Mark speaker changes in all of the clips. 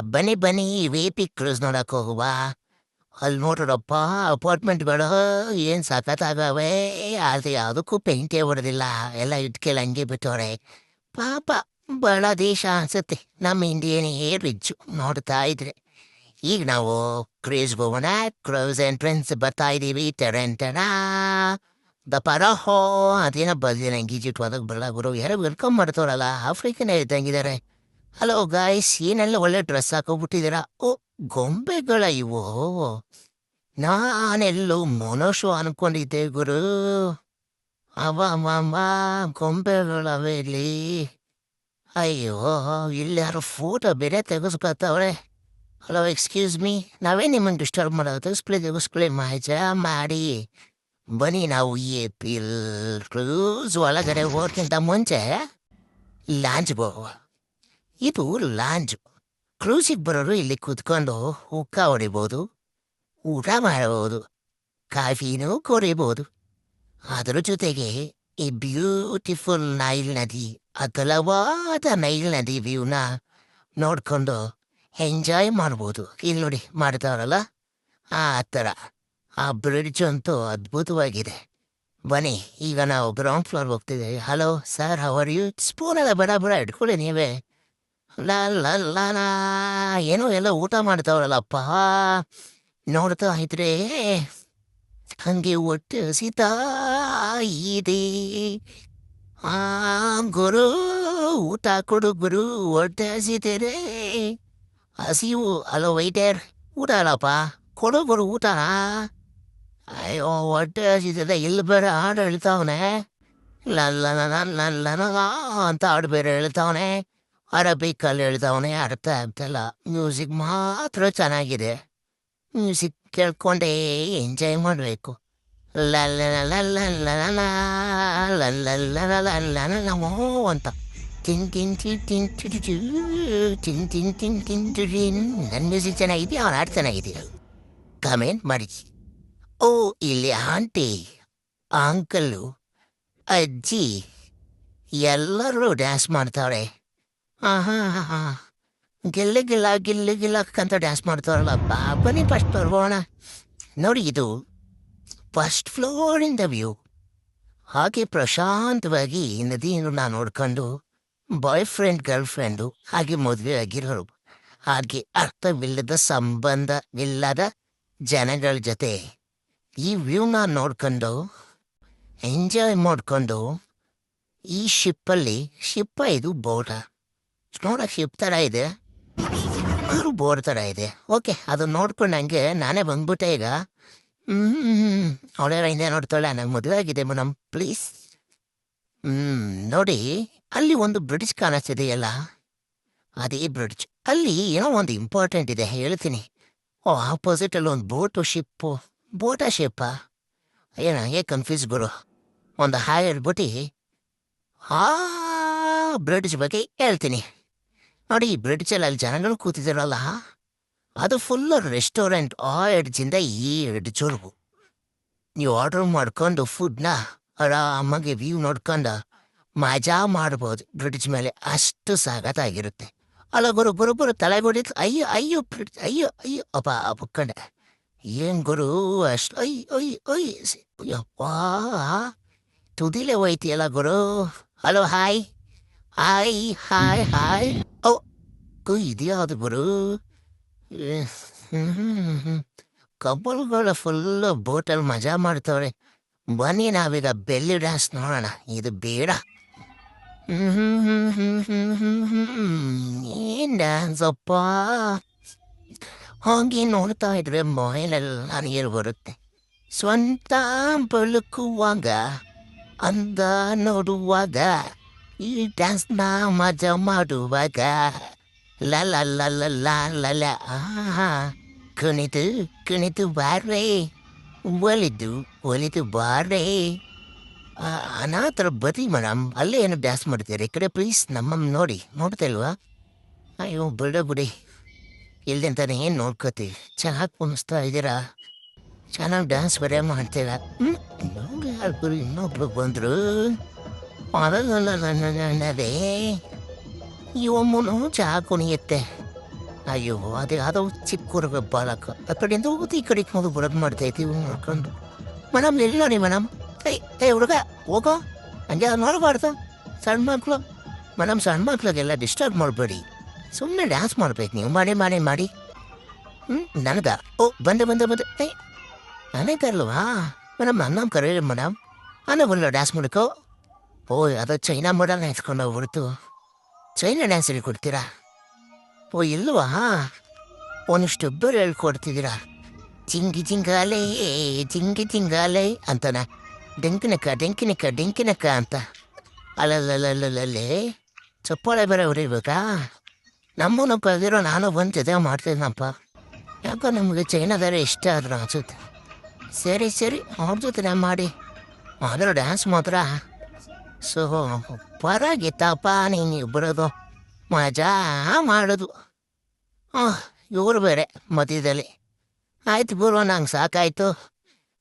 Speaker 1: ಬನ್ನಿ ಬನ್ನಿ V P cruise ನೋಡಕ್ ಹೋಗುವ. ಅಲ್ಲಿ ನೋಡ್ರಪ್ಪ ಅಪಾರ್ಟ್ಮೆಂಟ್ಗಳು ಏನು ಸಖತ್ತಾಗವೆ ಆದರೆ ಯಾವುದಕ್ಕೂ ಪೇಂಟೇ ಹೊಡೆದಿಲ್ಲ. ಎಲ್ಲ ಇಟ್ಕೆಲ್ಲ ಹಂಗೆ ಬಿಟ್ಟವ್ರೆ. ಪಾಪ, ಬಹಳ ದೇಶ ಅನ್ಸುತ್ತೆ. ನಮ್ಮ ಇಂಡಿಯನ್ ರಿಜ್ಜು ನೋಡ್ತಾ ಇದ್ರೆ. ಈಗ ನಾವು ಕ್ರೇಜ್ ಭವನ, ಕ್ರೋಸ್ ಎಂಟ್ರೆನ್ಸ್ ಬರ್ತಾ ಇದ್ದೀವಿ. ಟೆರೆಂಟನ ದ ಪರಹೋ. ಅದೇನೋ ಬರ್ದಿನ ಈಜಿಪ್ಟ್ ಹೋದಾಗ ಬರಲ್ಲ ಗುರು. ಯಾರೋ ವೆಲ್ಕಮ್ ಮಾಡ್ತವ್ರಲ್ಲ, ಆಫ್ರಿಕನ್ ಇದ್ದಂಗಿದ್ದಾರೆ ಹಲೋ ಗಾಯ್ಸ್ ಏನೆಲ್ಲ ಒಳ್ಳೆ ಡ್ರೆಸ್ ಹಾಕೋಬಿಟ್ಟಿದ್ದೀರಾ? ಓ, ಗೊಂಬೆಗಳ ಇವು. ನಾನೆಲ್ಲೋ ಮೊನೋಶೋ ಅನ್ಕೊಂಡಿದ್ದೆ, ಗುರು. ಅವ ಮಾಮ ಗೊಂಬೆಗಳವೆ ಇಲ್ಲಿ. ಅಯ್ಯೋ ಇಲ್ಲಿ ಯಾರೋ ಫೋಟೋ ಬೇರೆ ತೆಗೆಸ್ಕೊತಾವ್ರೆ. ಹಲೋ ಎಕ್ಸ್ಕ್ಯೂಸ್ ಮೀ ನಾವೇ ನಿಮ್ಮನ್ನು ಡಿಸ್ಟರ್ಬ್ ಮಾಡೋದು? ತೆಗೆಸ್ಕೊಳ್ಳಿ ತೆಗೆಸ್ಕೊಳ್ಳಿ ಮಾಜ ಮಾಡಿ ಬನ್ನಿ ನಾವು ಈ ಪಿಲ್ ಕ್ರೂಸ್ ಒಳಗಡೆ ಹೋಗ್ಕಿಂತ ಮುಂಚೆ ಲಾಂಚ್ ಹೋಗುವ. ಇದು ಲಾಂಜ್. ಕ್ರೂಸಿಗೆ ಬರೋರು ಇಲ್ಲಿ ಕುತ್ಕೊಂಡು ಹುಕ್ಕ ಹೊಡಿಬೋದು, ಊಟ ಮಾಡಬಹುದು ಕಾಫಿನೂ ಕೊರಿಬೋದು ಅದರ ಜೊತೆಗೆ ಈ ಬ್ಯೂಟಿಫುಲ್ ನೈಲ್ ನದಿ, ಅಗಲವಾದ ನೈಲ್ ನದಿ ವ್ಯೂನ ನೋಡ್ಕೊಂಡು ಎಂಜಾಯ್ ಮಾಡ್ಬೋದು. ಇಲ್ಲಿ ನೋಡಿ ಮಾಡ್ತಾರಲ್ಲ, ಆ ಥರ. ಆ ಬ್ರಿಡ್ಜ್ ಅಂತೂ ಅದ್ಭುತವಾಗಿದೆ. ಬನ್ನಿ, ಈಗ ನಾವು ground floor ಹೋಗ್ತಿದ್ದೀವಿ. Hello sir how are you spoon ಎಲ್ಲ ಬಡ ಬಡ ಇಟ್ಕೊಳ್ಳಿ ನೀವೇ. ಲಾ ಲಾ ಲಾ ಲಾ ಏನೋ ಎಲ್ಲ ಊಟ ಮಾಡ್ತಾವಳಲ್ಲಪ್ಪ ನೋಡ್ತಾ ಇದ್ರೆ ಹಂಗೆ ಒಟ್ಟು ಹಸಿತಾ ಇದೆ ಆ ಗುರು ಊಟ ಕೊಡು ಗುರು ಹೊಟ್ಟೆ ಹಸಿತೇನೆ ಹಸಿವು ಅಲೋ ವೈಟರ್ ಊಟ ಅಲ್ಲಪ್ಪ ಕೊಡು ಗುರು ಊಟನಾ ಅಯ್ಯೋ ಹೊಟ್ಟೆ ಹಸಿತದೆ ಇಲ್ಲಿ ಬೇರೆ ಹಾಡು ಹೇಳ್ತಾವನೆ ಲಲ್ಲ ಅಂತ ಹಾಡು ಬೇರೆ ಹೇಳ್ತಾವನೆ ಅರಬಿಕಲ್ಲಿ ಹೇಳಿದವನೇ ಅರ್ಥ ಆಗ್ತಲ್ಲ ಮ್ಯೂಸಿಕ್ ಮಾತ್ರ ಚೆನ್ನಾಗಿದೆ ಮ್ಯೂಸಿಕ್ ಕೇಳ್ಕೊಂಡೇ ಎಂಜಾಯ್ ಮಾಡಬೇಕು ಅಂತ ತಿನ್ ತಿನ್ ತಿನ್ ತಿನ್ ತಿನ್ ತಿನ್ ತಿನ್ ನನ್ನ ಮ್ಯೂಸಿಕ್ ಚೆನ್ನಾಗಿದೆಯಾ ಅವ್ನ ಹಾಡು ಚೆನ್ನಾಗಿದೆಯಾ ಕಮೆಂಟ್ ಮಾಡಿ ಓ ಇಲ್ಲಿ ಆಂಟಿ ಅಂಕಲ್ಲು ಅಜ್ಜಿ ಎಲ್ಲರೂ ಡ್ಯಾನ್ಸ್ ಮಾಡ್ತಾವ್ರೆ ಹಾಂ ಹಾ ಹಾಂ ಗಿಲ್ಲು, ಗಿಲ್ಲ ಅಂತ ಡ್ಯಾನ್ಸ್ ಮಾಡ್ತಾರಲ್ಲ ಬನ್ನಿ ಫಸ್ಟ್ ಬರೋಣ ನೋಡಿ ಇದು ಫಸ್ಟ್ ಫ್ಲೋರಿಂದ ವ್ಯೂ ಹಾಗೆ ಪ್ರಶಾಂತವಾಗಿ ನದಿಯನ್ನು ನಾನು ನೋಡ್ಕೊಂಡು ಬಾಯ್ ಫ್ರೆಂಡ್ ಗರ್ಲ್ ಫ್ರೆಂಡು ಹಾಗೆ ಮದುವೆ ಆಗಿರೋರು. ಹಾಗೆ ಅರ್ಥವಿಲ್ಲದ ಸಂಬಂಧವಿಲ್ಲದ ಜನಗಳ ಜೊತೆ ಈ ವ್ಯೂನ ನೋಡ್ಕೊಂಡು ಎಂಜಾಯ್ ಮಾಡ್ಕೊಂಡು ಈ ಶಿಪ್ಪಲ್ಲಿ ಶಿಪ್ಪ ಇದು ಬೋಟ ನೋಡಕ್ಕೆ ಶಿಪ್ ಥರ ಇದೆ. ಅವರು ಬೋರ್ ಥರ ಇದೆ. ಓಕೆ ಅದು ನೋಡ್ಕೊಂಡು ಹಂಗೆ ನಾನೇ ಬಂದ್ಬಿಟ್ಟೆ ಈಗ. ಹ್ಞೂ ಅವಳೆಲ್ಲ ಹಿಂದೆ ನೋಡ್ತಾಳೆ, ನಂಗೆ ಮದುವೆ ಆಗಿದೆ ಮೇಡಮ್ ಪ್ಲೀಸ್ ಹ್ಞೂ ನೋಡಿ, ಅಲ್ಲಿ ಒಂದು ಬ್ರಿಡ್ಜ್ ಕಾಣಿಸ್ತಿದೆಯಲ್ಲ? ಅದೇ ಬ್ರಿಡ್ಜ್. ಅಲ್ಲಿ ಏನೋ ಒಂದು ಇಂಪಾರ್ಟೆಂಟ್ ಇದೆ, ಹೇಳ್ತೀನಿ. ಓ ಆಪೋಸಿಟಲ್ಲಿ ಒಂದು ಬೋಟು ಶಿಪ್ಪು ಬೋಟ ಶಿಪ್ಪ ಏನ ಏ ಕನ್ಫ್ಯೂಸ್ ಗುರು. ಒಂದು ಹಾಯ್ ಹೇಳ್ಬಿಟ್ಟು, ಆ ಬ್ರಿಡ್ಜ್ ಬಗ್ಗೆ ಹೇಳ್ತೀನಿ. ನೋಡಿ, ಈ ಬ್ರಿಡ್ಜ್ ಅಲ್ಲಿ ಜನಗಳು ಕೂತಿದ್ದಾರಲ್ಲ? ಅದು ಫುಲ್ ರೆಸ್ಟೋರೆಂಟ್ ಆ ಎಡ್ಜಿಂದ ಈ ಎಡ್ಜವರೆಗೂ ನೀವು ಆರ್ಡರ್ ಮಾಡ್ಕೊಂಡು ಫುಡ್ನ ಆರಾಮಾಗಿ ವ್ಯೂ ನೋಡ್ಕೊಂಡು ಮಜಾ ಮಾಡ್ಬೋದು. ಬ್ರಿಡ್ಜ್ ಮೇಲೆ ಅಷ್ಟು ಸಾಗತ್ತಾಗಿರುತ್ತೆ ಅಲ್ಲ, ಗುರು ಗುರು ತಲೆ ಹೊಡಿತು ಅಯ್ಯೋ ಅಯ್ಯೋ, ಬ್ರಿಡ್ಜ್, ಅಯ್ಯೋ ಅಯ್ಯೋ ಅಪ್ಪ ಬುಕ್ಕಂಡೆ ಏನ್ ಗುರು, ಅಷ್ಟು ಅಯ್ಯ ಅಯ್ಯ ಅಯ್ಯ ಅಯ್ಯಪ್ಪ ತುದಿಲೆ ಹೋಯ್ತಿಯಲ್ಲ ಗುರು? Hello hi hi hi hi ಓ ಕು ಇದ್ಯಾವುದು ಗುರು ಕಬ್ಬಲ್ಗಳು ಫುಲ್ಲು ಬೋಟಲ್ಲಿ ಮಜಾ ಮಾಡ್ತವ್ರೆ ಬನ್ನಿ ನಾವೀಗ ಬೆಲ್ಲಿ ಡ್ಯಾನ್ಸ್ ನೋಡೋಣ ಇದು ಬೇಡ ಏನ್ ಡ್ಯಾನ್ಸ್ ಅಪ್ಪ ಹಾಗೆ ನೋಡ್ತಾ ಇದ್ರೆ ಮೈಲೆಲ್ಲ ನೀರು ಬರುತ್ತೆ ಸ್ವಂತ ಬಳುಕುವಾಗ ಅಂದ ನೋಡುವಾಗ ಈ ಡ್ಯಾನ್ಸ್ನ ಮಜಾ ಮಾಡುವಾಗ ಲ ಲ ಲ ಲ ಲ ಲ ಲ ಆಹಾ ಕುಣಿತು ಕುಣಿತು ಬಾರ್ರೆ. ಒಲಿದು ಒಲಿದು ಬಾರ್ರೆ. ಅನಾಥರ ಬದಿ ಮೇಡಮ್, ಅಲ್ಲೇ ಏನು ಡ್ಯಾನ್ಸ್ ಮಾಡ್ತೀರಿ ಈ ಕಡೆ ಪ್ಲೀಸ್ ನಮ್ಮಮ್ಮ ನೋಡಿ. ನೋಡ್ತಾ ಅಯ್ಯೋ, ಬಿಡ ಬಿಡಿ. ಇಲ್ದಂತಾನೆ ಏನು ನೋಡ್ಕೋತೀವಿ ಚೆನ್ನಾಗಿ ಕುಣಿಸ್ತಾ ಇದ್ದೀರಾ? ಚೆನ್ನಾಗಿ ಡ್ಯಾನ್ಸ್ ಬರೇ ಮಾಡ್ತೀರ? ಯಾರು ಇನ್ನೊಬ್ರು ಬಂದರು. ಅದೇ ಇವಮ್ಮನು ಚಹಾ ಕುಣಿಯುತ್ತೆ. ಅಯ್ಯೋ, ಅದೇ ಅದು ಚಿಕ್ಕ ಹುಡುಗ ಬಾಲಕ. ಆ ಕಡೆಯಿಂದ ಹೋಗುತ್ತೆ ಈ ಕಡೆಗೆ ಹೋದ ಬರೋದು ಮಾಡ್ತೈತಿ ಇವ್ನು ನೋಡ್ಕೊಂಡು. ಮೇಡಮ್ ಎಲ್ಲಿ ನೋಡಿ ಮೇಡಮ್ ಏಯ್ ಏಯ್, ಹುಡುಗ, ಹೋಗೋ. ಹಂಗೆ ನೋಡಬಾರ್ದು. ಸಣ್ಣ ಮಕ್ಕಳು ಮೇಡಮ್ ಸಣ್ಣ ಮಕ್ಳಿಗೆಲ್ಲ ಡಿಸ್ಟರ್ಬ್ ಮಾಡಬೇಡಿ. ಸುಮ್ಮನೆ ಡ್ಯಾನ್ಸ್ ಮಾಡ್ಬೇಕು ನೀವು. ಮಾಡಿ ಮಾಡಿ ಮಾಡಿ. ಹ್ಞೂ ನನಗ? ಓ, ಬಂದೆ ಬಂದೆ ಬಂದೆ. ಏಯ್, ನಾನೇ ತರಲ್ವಾ ಮೇಡಮ್ ನನ್ನ ಕರೀರಿ ಮೇಡಮ್ ಅನ್ನ ಬರಲ್ಲ ಡ್ಯಾನ್ಸ್ ಮಾಡಕ್ಕೋ ಓ ಅದು ಚೈನಾ ಮಾಡಲ್ ನೆನ್ಸ್ಕೊಂಡು ಹೋಗ್ಬಿಡ್ತು ಚೈನಾ ಡ್ಯಾನ್ಸ್ ಹೇಳ್ಕೊಡ್ತೀರಾ ಓ, ಇಲ್ವಾ? ಒಂದಿಷ್ಟು ಇಬ್ಬರು ಹೇಳ್ಕೊಡ್ತಿದ್ದೀರಾ? ಚಿಂಗಿ ಚಿಂಗಾಲೆ ಚಿಂಗಿ ಚಿಂಗಾಲೆ ಅಂತನ? ಡೆಂಕಿನಕ್ಕ ಡೆಂಕಿನಕ್ಕ ಡೆಂಕಿನಕ್ಕ ಅಂತ. ಅಲ್ಲಲ್ಲಲ್ಲಲ್ಲೇ ಚಪ್ಪಾಳೆ ಬೇರೆ ಹೊಡಿಬೇಕಾ ನಮ್ಮನ್ನು ಕಲ್ದಿರೋ ನಾನು ಬಂದು ಜೊತೆ ಮಾಡ್ತಿದ್ನಪ್ಪ. ಯಾಕೋ ನಮಗೆ ಚೈನಾದರೆ ಇಷ್ಟ ಆದ್ರೆ ಅನ್ಸುತ್ತೆ. ಸರಿ ಸರಿ, ಅವ್ರ ಜೊತೆ ಮಾಡಿ. ಆದರೂ ಡ್ಯಾನ್ಸ್ ಮಾತ್ರ. ಸೊ ಪರಾಗಿತ್ತಪ್ಪ ನೀನು ಇಬ್ಬರದು ಮಜಾ ಮಾಡೋದು ಇವರು ಬೇರೆ ಮಧ್ಯದಲ್ಲಿ ಆಯ್ತು ಬರುವ ನಂಗೆ ಸಾಕಾಯ್ತು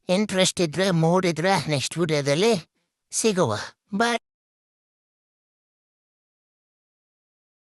Speaker 1: ಇಂಟ್ರೆಸ್ಟ್ ಇದ್ದರೆ ಮೂಡಿದ್ರೆ ನೆಕ್ಸ್ಟ್ ವಿಡಿಯೋದಲ್ಲಿ ಸಿಗುವ ಬಾಯ್